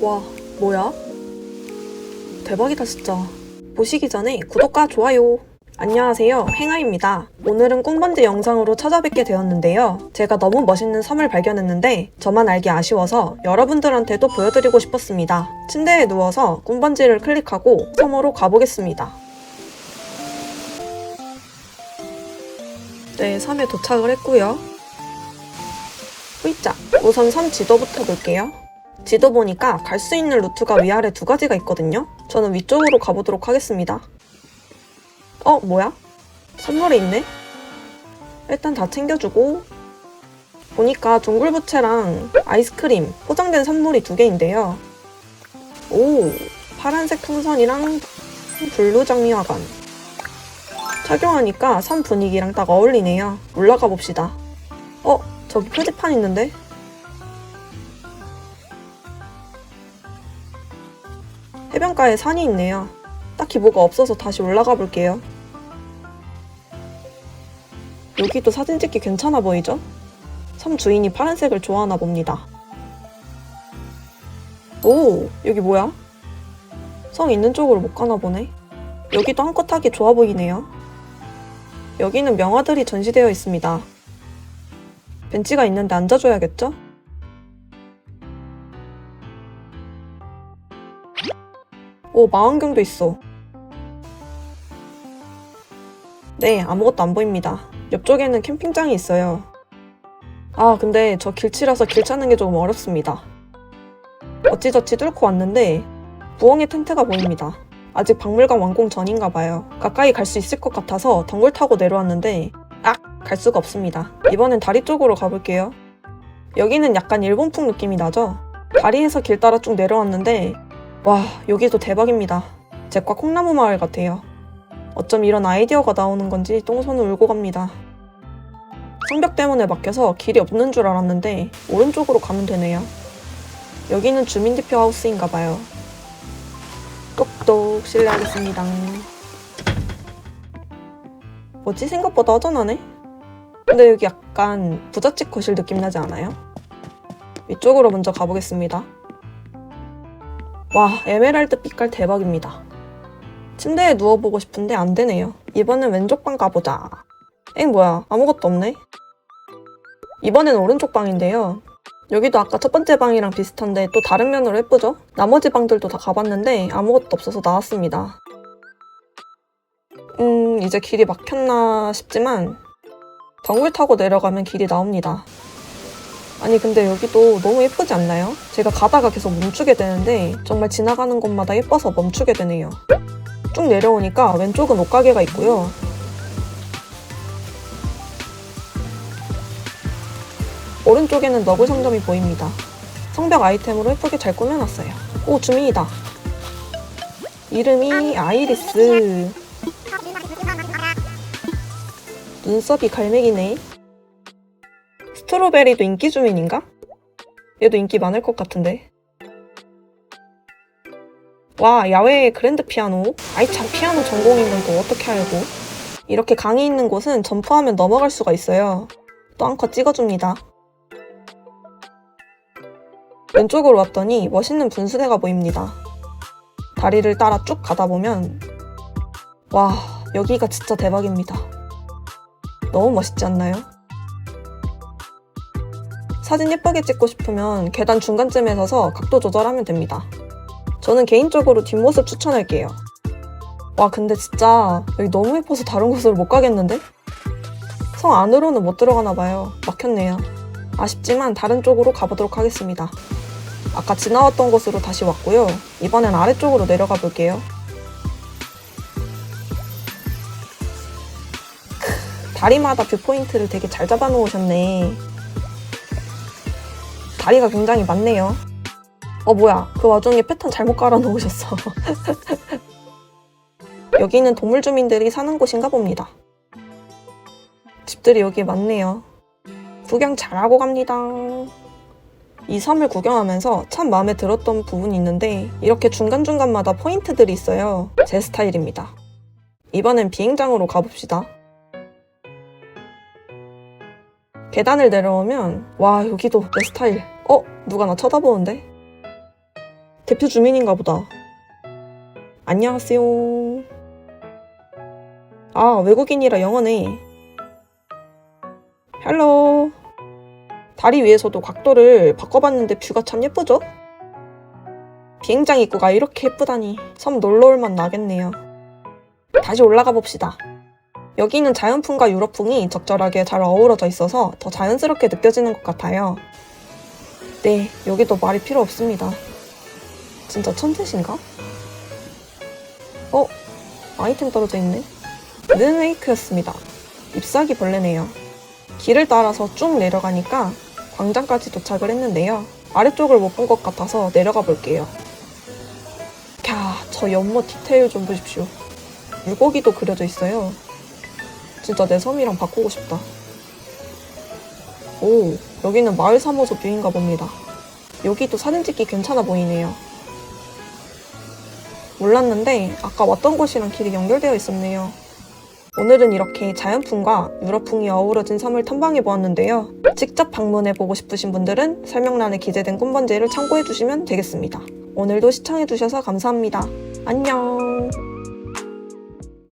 와, 뭐야? 대박이다, 진짜. 보시기 전에 구독과 좋아요. 안녕하세요. 행아입니다. 오늘은 꿈번지 영상으로 찾아뵙게 되었는데요. 제가 너무 멋있는 섬을 발견했는데 저만 알기 아쉬워서 여러분들한테도 보여드리고 싶었습니다. 침대에 누워서 꿈번지를 클릭하고 섬으로 가보겠습니다. 네, 섬에 도착을 했고요. 후이자 우선 섬 지도부터 볼게요. 지도 보니까 갈 수 있는 루트가 위아래 두 가지가 있거든요. 저는 위쪽으로 가보도록 하겠습니다. 어, 뭐야? 선물이 있네? 일단 다 챙겨주고 보니까 둥글부채랑 아이스크림 포장된 선물이 두 개인데요. 오, 파란색 풍선이랑 블루 장미화관 착용하니까 섬 분위기랑 딱 어울리네요. 올라가 봅시다. 어, 저기 표지판 있는데? 해변가에 산이 있네요. 딱히 뭐가 없어서 다시 올라가 볼게요. 여기도 사진 찍기 괜찮아 보이죠? 섬 주인이 파란색을 좋아하나 봅니다. 오, 여기 뭐야? 성 있는 쪽으로 못 가나 보네. 여기도 한껏 하기 좋아 보이네요. 여기는 명화들이 전시되어 있습니다. 벤치가 있는데 앉아줘야겠죠? 오, 망원경도 있어. 네, 아무것도 안 보입니다. 옆쪽에는 캠핑장이 있어요. 아, 근데 저 길치라서 길 찾는 게 조금 어렵습니다. 어찌저찌 뚫고 왔는데 부엉이 텐트가 보입니다. 아직 박물관 완공 전인가 봐요. 가까이 갈 수 있을 것 같아서 덩굴 타고 내려왔는데 악! 갈 수가 없습니다. 이번엔 다리 쪽으로 가볼게요. 여기는 약간 일본풍 느낌이 나죠? 다리에서 길 따라 쭉 내려왔는데 와 여기도 대박입니다. 제과 콩나무 마을 같아요. 어쩜 이런 아이디어가 나오는 건지 똥손을 울고 갑니다. 성벽 때문에 막혀서 길이 없는 줄 알았는데 오른쪽으로 가면 되네요. 여기는 주민대표 하우스인가 봐요. 똑똑 실례하겠습니다. 뭐지 생각보다 허전하네? 근데 여기 약간 부잣집 거실 느낌 나지 않아요? 이쪽으로 먼저 가보겠습니다. 와, 에메랄드 빛깔 대박입니다. 침대에 누워보고 싶은데 안 되네요. 이번엔 왼쪽 방 가보자. 엥, 뭐야. 아무것도 없네. 이번엔 오른쪽 방인데요. 여기도 아까 첫 번째 방이랑 비슷한데 또 다른 면으로 예쁘죠? 나머지 방들도 다 가봤는데 아무것도 없어서 나왔습니다. 음, 이제 길이 막혔나 싶지만 덩굴 타고 내려가면 길이 나옵니다. 아니 근데 여기도 너무 예쁘지 않나요? 제가 가다가 계속 멈추게 되는데 정말 지나가는 곳마다 예뻐서 멈추게 되네요. 쭉 내려오니까 왼쪽은 옷가게가 있고요. 오른쪽에는 너블 상점이 보입니다. 성벽 아이템으로 예쁘게 잘 꾸며놨어요. 오, 주민이다. 이름이 아이리스. 눈썹이 갈매기네. 스트로베리도 인기 주민인가? 얘도 인기 많을 것 같은데. 와, 야외 그랜드 피아노. 아이 참 피아노 전공인 건 또 어떻게 알고. 이렇게 강이 있는 곳은 점프하면 넘어갈 수가 있어요. 또 한 컷 찍어줍니다. 왼쪽으로 왔더니 멋있는 분수대가 보입니다. 다리를 따라 쭉 가다 보면 와, 여기가 진짜 대박입니다. 너무 멋있지 않나요? 사진 예쁘게 찍고 싶으면 계단 중간쯤에 서서 각도 조절하면 됩니다. 저는 개인적으로 뒷모습 추천할게요. 와, 근데 진짜 여기 너무 예뻐서 다른 곳으로 못 가겠는데? 성 안으로는 못 들어가나 봐요. 막혔네요. 아쉽지만 다른 쪽으로 가보도록 하겠습니다. 아까 지나왔던 곳으로 다시 왔고요. 이번엔 아래쪽으로 내려가 볼게요. 크, 다리마다 뷰포인트를 되게 잘 잡아 놓으셨네. 다리가 굉장히 많네요. 어, 뭐야. 그 와중에 패턴 잘못 깔아 놓으셨어. 여기는 동물 주민들이 사는 곳인가 봅니다. 집들이 여기 많네요. 구경 잘하고 갑니다. 이 섬을 구경하면서 참 마음에 들었던 부분이 있는데 이렇게 중간중간마다 포인트들이 있어요. 제 스타일입니다. 이번엔 비행장으로 가봅시다. 계단을 내려오면 와 여기도 내 스타일. 어? 누가 나 쳐다보는데? 대표 주민인가 보다. 안녕하세요. 아, 외국인이라 영어네. 헬로. 다리 위에서도 각도를 바꿔봤는데 뷰가 참 예쁘죠? 비행장 입구가 이렇게 예쁘다니 섬 놀러올만 나겠네요. 다시 올라가 봅시다. 여기는 자연풍과 유럽풍이 적절하게 잘 어우러져 있어서 더 자연스럽게 느껴지는 것 같아요. 네, 여기도 말이 필요 없습니다. 진짜 천재신가? 어? 아이템 떨어져 있네. 는 웨이크였습니다. 잎사귀 벌레네요. 길을 따라서 쭉 내려가니까 광장까지 도착을 했는데요. 아래쪽을 못 본 것 같아서 내려가 볼게요. 캬, 저 연못 디테일 좀 보십시오. 물고기도 그려져 있어요. 진짜 내 섬이랑 바꾸고 싶다. 오, 여기는 마을 사무소 뷰인가 봅니다. 여기도 사진 찍기 괜찮아 보이네요. 몰랐는데 아까 왔던 곳이랑 길이 연결되어 있었네요. 오늘은 이렇게 자연풍과 유럽풍이 어우러진 섬을 탐방해 보았는데요. 직접 방문해 보고 싶으신 분들은 설명란에 기재된 꿈번제를 참고해 주시면 되겠습니다. 오늘도 시청해 주셔서 감사합니다. 안녕.